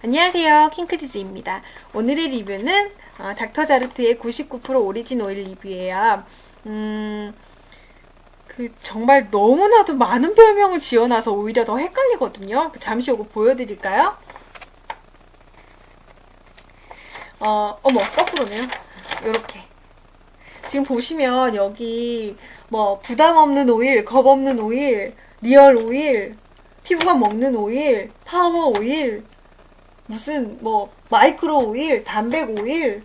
안녕하세요. 킹크디즈입니다. 오늘의 리뷰는 어, 닥터자르트의 99% 오리진 오일 리뷰예요. 음, 그 정말 너무나도 많은 별명을 지어놔서 오히려 더 헷갈리거든요. 잠시 이거 보여드릴까요? 어, 어머, 거꾸로네요. 요렇게. 지금 보시면 여기 뭐 부담 없는 오일, 겁 없는 오일, 리얼 오일, 피부가 먹는 오일, 파워 오일, 무슨 뭐 마이크로 오일, 단백 오일,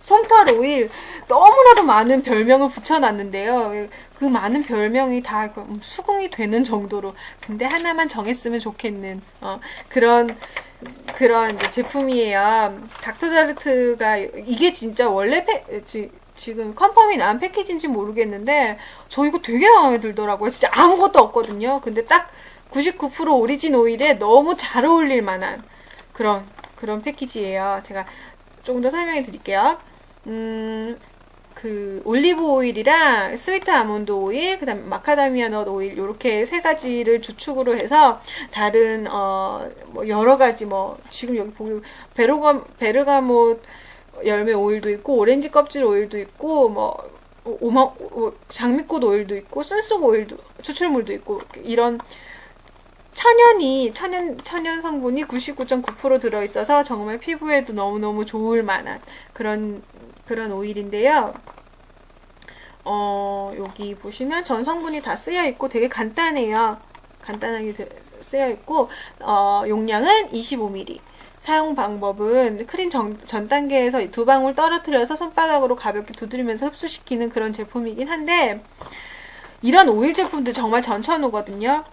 솜털 오일 너무나도 많은 별명을 붙여놨는데요. 그 많은 별명이 다 수긍이 되는 정도로 근데 하나만 정했으면 좋겠는 어, 그런 그런 제품이에요. 닥터자르트가 이게 진짜 원래 패, 지, 지금 컨펌이 난 패키지인지 모르겠는데 저 이거 되게 마음에 들더라고요. 진짜 아무것도 없거든요. 근데 딱 99% 오리진 오일에 너무 잘 어울릴 만한 그런 그런 패키지예요. 제가 조금 더 설명해 드릴게요. 음, 그 올리브 오일이랑 스위트 아몬드 오일, 그다음 마카다미아 넛 오일 이렇게 세 가지를 주축으로 해서 다른 어 뭐 여러 가지 뭐 지금 여기 보면 베르가 베르가못 열매 오일도 있고 오렌지 껍질 오일도 있고 뭐 오마 장미꽃 오일도 있고 순쑥 오일도 추출물도 있고 이런 천연이 천연 천연 성분이 99.9% 들어 있어서 정말 피부에도 너무너무 좋을 만한 그런 그런 오일인데요. 어, 여기 보시면 전 성분이 다 쓰여 있고 되게 간단해요. 간단하게 쓰여 있고 어, 용량은 25ml. 사용 방법은 크림 전, 전 단계에서 두 방울 떨어뜨려서 손바닥으로 가볍게 두드리면서 흡수시키는 그런 제품이긴 한데 이런 오일 제품들 정말 전천후거든요.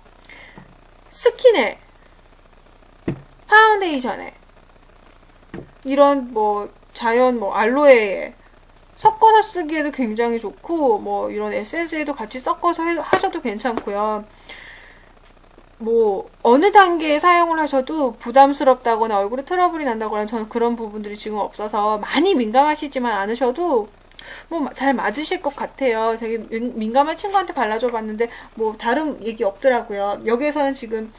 스킨에 파운데이션에 이런 뭐 자연 뭐 알로에에 섞어서 쓰기에도 굉장히 좋고 뭐 이런 에센스에도 같이 섞어서 해, 하셔도 괜찮고요. 뭐 어느 단계에 사용을 하셔도 부담스럽다거나 얼굴에 트러블이 난다거나 저는 그런 부분들이 지금 없어서 많이 민감하시지만 않으셔도 뭐 잘 맞으실 것 같아요. 되게 민감한 친구한테 발라줘 봤는데 뭐 다른 얘기 없더라고요. 여기에서는 지금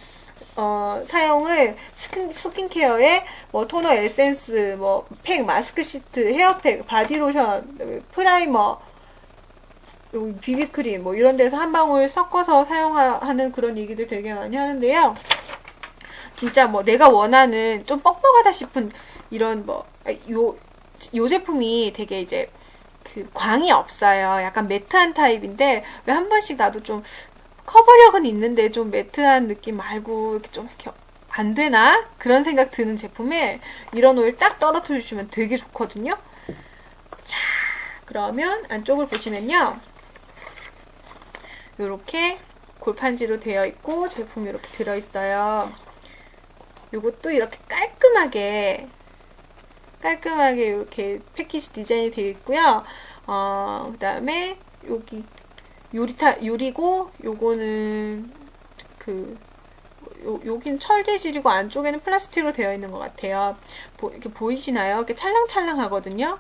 어, 사용을 스킨, 스킨케어에 뭐 토너 에센스, 뭐 팩, 마스크 시트, 헤어팩, 바디로션, 프라이머, 비비크림 뭐 이런 데서 한 방울 섞어서 사용하는 그런 얘기들 되게 많이 하는데요. 진짜 뭐 내가 원하는 좀 뻑뻑하다 싶은 이런 뭐 요 요 제품이 되게 이제 그 광이 없어요. 약간 매트한 타입인데 왜 한 번씩 나도 좀 커버력은 있는데 좀 매트한 느낌 말고 이렇게 좀 이렇게 안 되나? 그런 생각 드는 제품에 이런 오일 딱 떨어뜨려 주시면 되게 좋거든요. 자, 그러면 안쪽을 보시면요. 이렇게 골판지로 되어 있고 제품이 이렇게 들어 있어요. 이것도 이렇게 깔끔하게 깔끔하게 이렇게 패키지 디자인이 되어 있고요. 어, 그 다음에 여기 요리타 요리고 요거는 그 요, 여긴 철 재질이고 안쪽에는 플라스틱으로 되어 있는 것 같아요. 보, 이렇게 보이시나요? 이렇게 찰랑찰랑하거든요.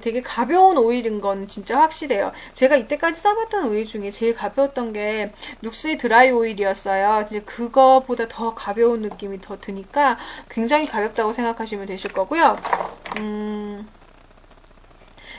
되게 가벼운 오일인 건 진짜 확실해요. 제가 이때까지 써봤던 오일 중에 제일 가벼웠던 게 눅스의 드라이 오일이었어요. 이제 그거보다 더 가벼운 느낌이 더 드니까 굉장히 가볍다고 생각하시면 되실 거고요. 음,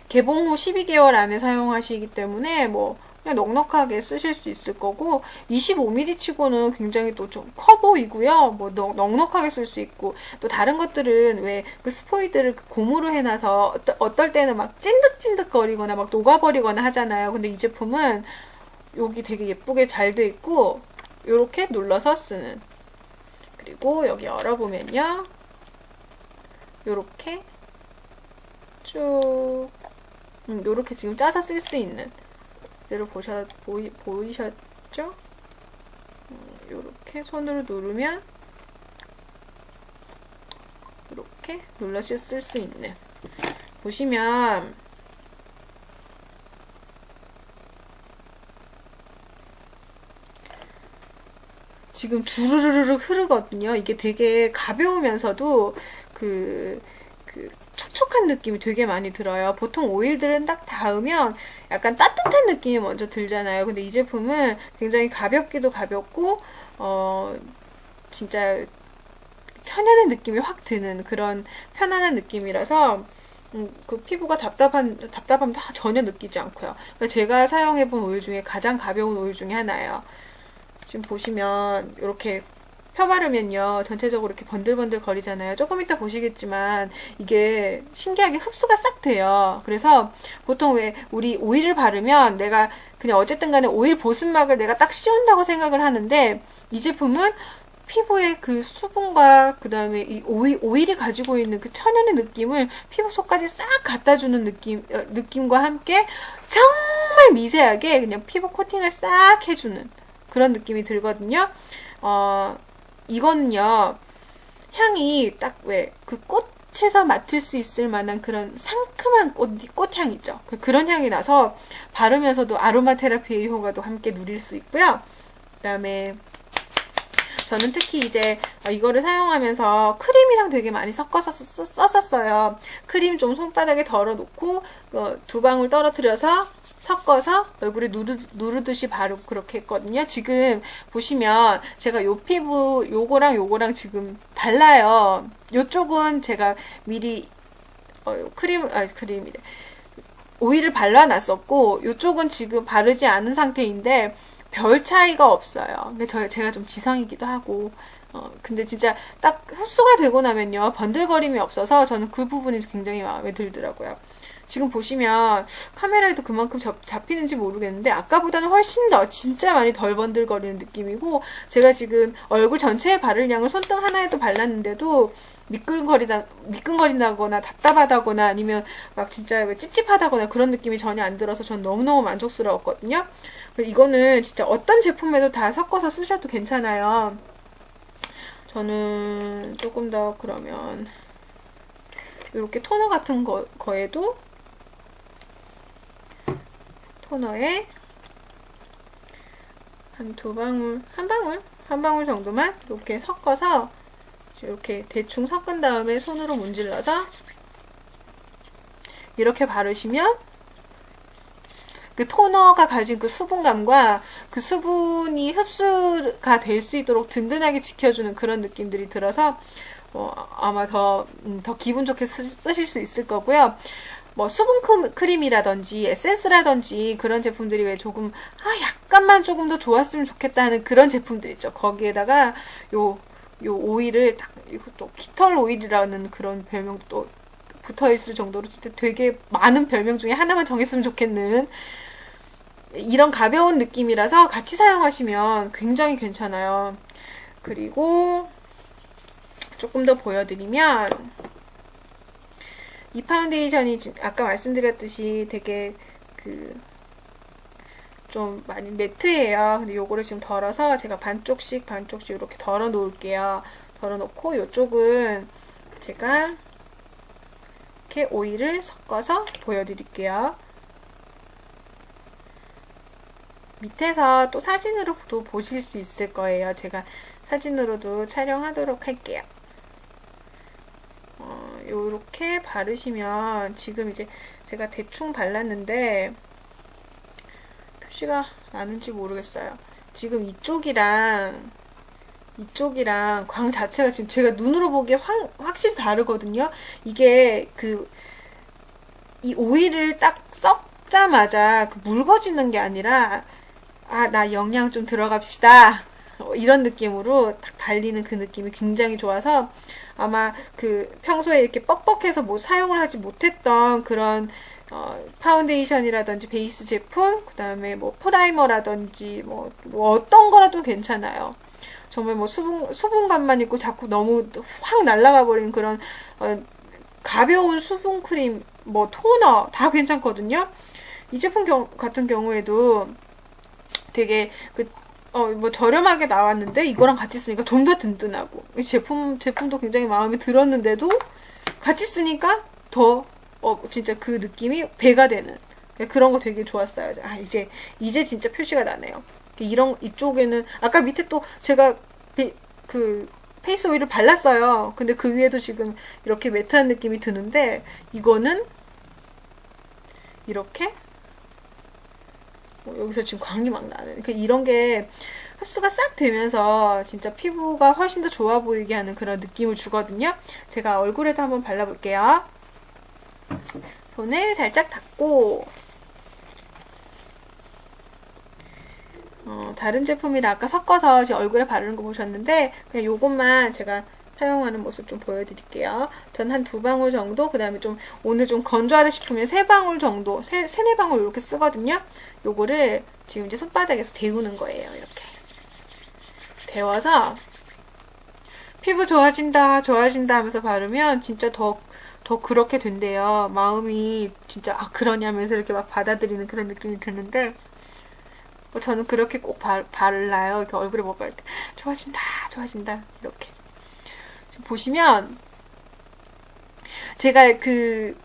개봉 후 12개월 안에 사용하시기 때문에 뭐 그냥 넉넉하게 쓰실 수 있을 거고 25mm 치고는 굉장히 또 좀 커 보이고요. 뭐 넉 넉하게 쓸 수 있고 또 다른 것들은 왜 그 스포이드를 고무로 해놔서 어떨 때는 막 찐득찐득 거리거나 막 녹아버리거나 하잖아요. 근데 이 제품은 여기 되게 예쁘게 잘 돼 있고 이렇게 눌러서 쓰는 그리고 여기 열어보면요. 이렇게 쭉 이렇게 음, 지금 짜서 쓸 수 있는 대로 보셔, 보이, 보이셨죠? 이렇게 음, 손으로 누르면 이렇게 눌러서 쓸 수 있는 보시면 지금 주르르르 흐르거든요. 이게 되게 가벼우면서도 그, 그 촉촉한 느낌이 되게 많이 들어요. 보통 오일들은 딱 닿으면 약간 따뜻한 느낌이 먼저 들잖아요. 근데 이 제품은 굉장히 가볍기도 가볍고, 어, 진짜 천연의 느낌이 확 드는 그런 편안한 느낌이라서 음, 그 피부가 답답한 답답함 다 전혀 느끼지 않고요. 그러니까 제가 사용해본 오일 중에 가장 가벼운 오일 중에 하나예요. 지금 보시면 이렇게 펴바르면요 전체적으로 이렇게 번들번들 거리잖아요. 조금 이따 보시겠지만 이게 신기하게 흡수가 싹 돼요. 그래서 보통 왜 우리 오일을 바르면 내가 그냥 어쨌든 간에 오일 보습막을 내가 딱 씌운다고 생각을 하는데 이 제품은 피부의 그 수분과 그 다음에 이 오일, 오일이 가지고 있는 그 천연의 느낌을 피부 속까지 싹 갖다 주는 느낌, 어, 느낌과 함께 정말 미세하게 그냥 피부 코팅을 싹 해주는 그런 느낌이 들거든요. 어, 이거는요, 향이 딱 왜 그 꽃에서 맡을 수 있을 만한 그런 상큼한 꽃, 꽃향이죠. 그- 그런 향이 나서 바르면서도 아로마 테라피의 효과도 함께 누릴 수 있고요. 그 다음에 저는 특히 이제 어, 이거를 사용하면서 크림이랑 되게 많이 섞어서 썼- 썼었어요. 크림 좀 손바닥에 덜어놓고 어, 두 방울 떨어뜨려서 섞어서 얼굴에 누르, 누르듯이 바르고 그렇게 했거든요. 지금 보시면 제가 요 피부 요거랑 요거랑 지금 달라요. 요쪽은 제가 미리 어, 크림 아 크림이래 오일을 발라놨었고 요쪽은 지금 바르지 않은 상태인데 별 차이가 없어요. 근데 저, 제가 좀 지성이기도 하고, 어, 근데 진짜 딱 흡수가 되고 나면요, 번들거림이 없어서 저는 그 부분이 굉장히 마음에 들더라고요. 지금 보시면 카메라에도 그만큼 잡, 잡히는지 모르겠는데 아까보다는 훨씬 더 진짜 많이 덜 번들거리는 느낌이고 제가 지금 얼굴 전체에 바를 양을 손등 하나에도 발랐는데도 미끈거리다 미끈거린다거나 답답하다거나 아니면 막 진짜 왜 찝찝하다거나 그런 느낌이 전혀 안 들어서 전 너무너무 만족스러웠거든요. 이거는 진짜 어떤 제품에도 다 섞어서 쓰셔도 괜찮아요. 저는 조금 더 그러면 이렇게 토너 같은 거, 거에도 토너에 한 두 방울, 한 방울, 한 방울 정도만 이렇게 섞어서 이렇게 대충 섞은 다음에 손으로 문질러서 이렇게 바르시면 그 토너가 가진 그 수분감과 그 수분이 흡수가 될 수 있도록 든든하게 지켜주는 그런 느낌들이 들어서 어, 아마 더, 음, 더 기분 좋게 쓰, 쓰실 수 있을 거고요. 뭐 수분 크림이라든지 에센스라든지 그런 제품들이 왜 조금 아 약간만 조금 더 좋았으면 좋겠다 하는 그런 제품들 있죠. 거기에다가 요 요 오일을 딱 이것도 깃털 오일이라는 그런 별명도 또 붙어 있을 정도로 진짜 되게 많은 별명 중에 하나만 정했으면 좋겠는 이런 가벼운 느낌이라서 같이 사용하시면 굉장히 괜찮아요. 그리고 조금 더 보여드리면 이 파운데이션이 아까 말씀드렸듯이 되게 그 좀 많이 매트예요. 근데 요거를 지금 덜어서 제가 반쪽씩 반쪽씩 이렇게 덜어 놓을게요. 덜어 놓고 요쪽은 제가 이렇게 오일을 섞어서 보여드릴게요. 밑에서 또 사진으로도 보실 수 있을 거예요. 제가 사진으로도 촬영하도록 할게요. 어, 요렇게 바르시면 지금 이제 제가 대충 발랐는데 표시가 나는지 모르겠어요. 지금 이쪽이랑 이쪽이랑 광 자체가 지금 제가 눈으로 보기에 확, 확실히 다르거든요. 이게 그 이 오일을 딱 썩자마자 그 묽어지는 게 아니라 아, 나 영양 좀 들어갑시다. 어, 이런 느낌으로 딱 발리는 그 느낌이 굉장히 좋아서 아마 그 평소에 이렇게 뻑뻑해서 뭐 사용을 하지 못했던 그런 어, 파운데이션이라든지 베이스 제품, 그 다음에 뭐 프라이머라든지 뭐, 뭐 어떤 거라도 괜찮아요. 정말 뭐 수분, 수분감만 있고 자꾸 너무 확 날아가 버린 그런 어, 가벼운 수분 크림, 뭐 토너 다 괜찮거든요. 이 제품 경, 같은 경우에도 되게 그, 어, 뭐 저렴하게 나왔는데 이거랑 같이 쓰니까 좀 더 든든하고 이 제품 제품도 굉장히 마음에 들었는데도 같이 쓰니까 더 어, 진짜 그 느낌이 배가 되는 그런 거 되게 좋았어요. 아 이제 이제 진짜 표시가 나네요. 이런 이쪽에는 아까 밑에 또 제가 비, 그 페이스 오일을 발랐어요. 근데 그 위에도 지금 이렇게 매트한 느낌이 드는데 이거는 이렇게 어, 여기서 지금 광이 막 나는. 그 이런 게 흡수가 싹 되면서 진짜 피부가 훨씬 더 좋아 보이게 하는 그런 느낌을 주거든요. 제가 얼굴에도 한번 발라볼게요. 손을 살짝 닦고 어, 다른 제품이랑 아까 섞어서 제 얼굴에 바르는 거 보셨는데 그냥 요것만 제가 사용하는 모습 좀 보여드릴게요. 전 한 두 방울 정도, 그 다음에 좀 오늘 좀 건조하다 싶으면 세 방울 정도, 세, 세네 방울 이렇게 쓰거든요. 요거를 지금 이제 손바닥에서 데우는 거예요. 이렇게. 데워서 피부 좋아진다, 좋아진다 하면서 바르면 진짜 더, 더 그렇게 된대요. 마음이 진짜, 아, 그러냐면서 이렇게 막 받아들이는 그런 느낌이 드는데, 뭐 저는 그렇게 꼭 바, 발라요. 이렇게 얼굴에 뭐 바를 때. 좋아진다, 좋아진다. 이렇게. 보시면, 제가 그,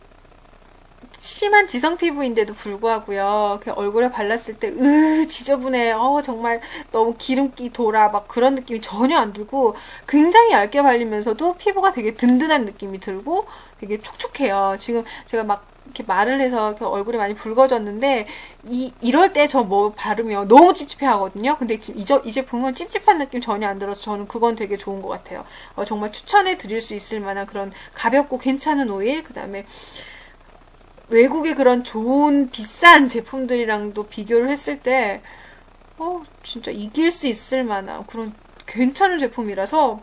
심한 지성 피부인데도 불구하고요. 그 얼굴에 발랐을 때, 으, 지저분해. 어, 정말 너무 기름기 돌아. 막 그런 느낌이 전혀 안 들고, 굉장히 얇게 발리면서도 피부가 되게 든든한 느낌이 들고, 되게 촉촉해요. 지금 제가 막 이렇게 말을 해서 이렇게 얼굴이 많이 붉어졌는데, 이, 이럴 때 저 뭐 바르면 너무 찝찝해 하거든요. 근데 지금 이, 저, 이 제품은 찝찝한 느낌 전혀 안 들어서 저는 그건 되게 좋은 것 같아요. 어, 정말 추천해 드릴 수 있을 만한 그런 가볍고 괜찮은 오일, 그 다음에 외국의 그런 좋은 비싼 제품들이랑도 비교를 했을 때, 어, 진짜 이길 수 있을 만한 그런 괜찮은 제품이라서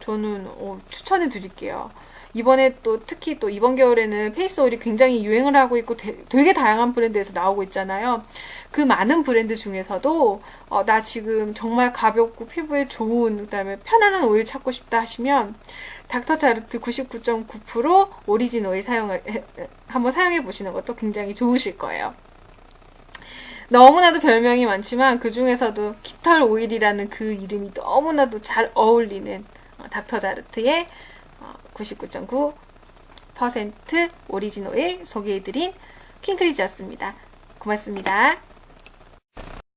저는 어, 추천해 드릴게요. 이번에 또 특히 또 이번 겨울에는 페이스 오일이 굉장히 유행을 하고 있고 되, 게 다양한 브랜드에서 나오고 있잖아요. 그 많은 브랜드 중에서도 어, 나 지금 정말 가볍고 피부에 좋은 그다음에 편안한 오일 찾고 싶다 하시면 닥터 자르트 99.9% 오리진 오일 사용 한번 사용해 보시는 것도 굉장히 좋으실 거예요. 너무나도 별명이 많지만 그 중에서도 깃털 오일이라는 그 이름이 너무나도 잘 어울리는 어, 닥터 자르트의 99.9% 오리진 오일 소개해드린 킹크리즈였습니다. 고맙습니다.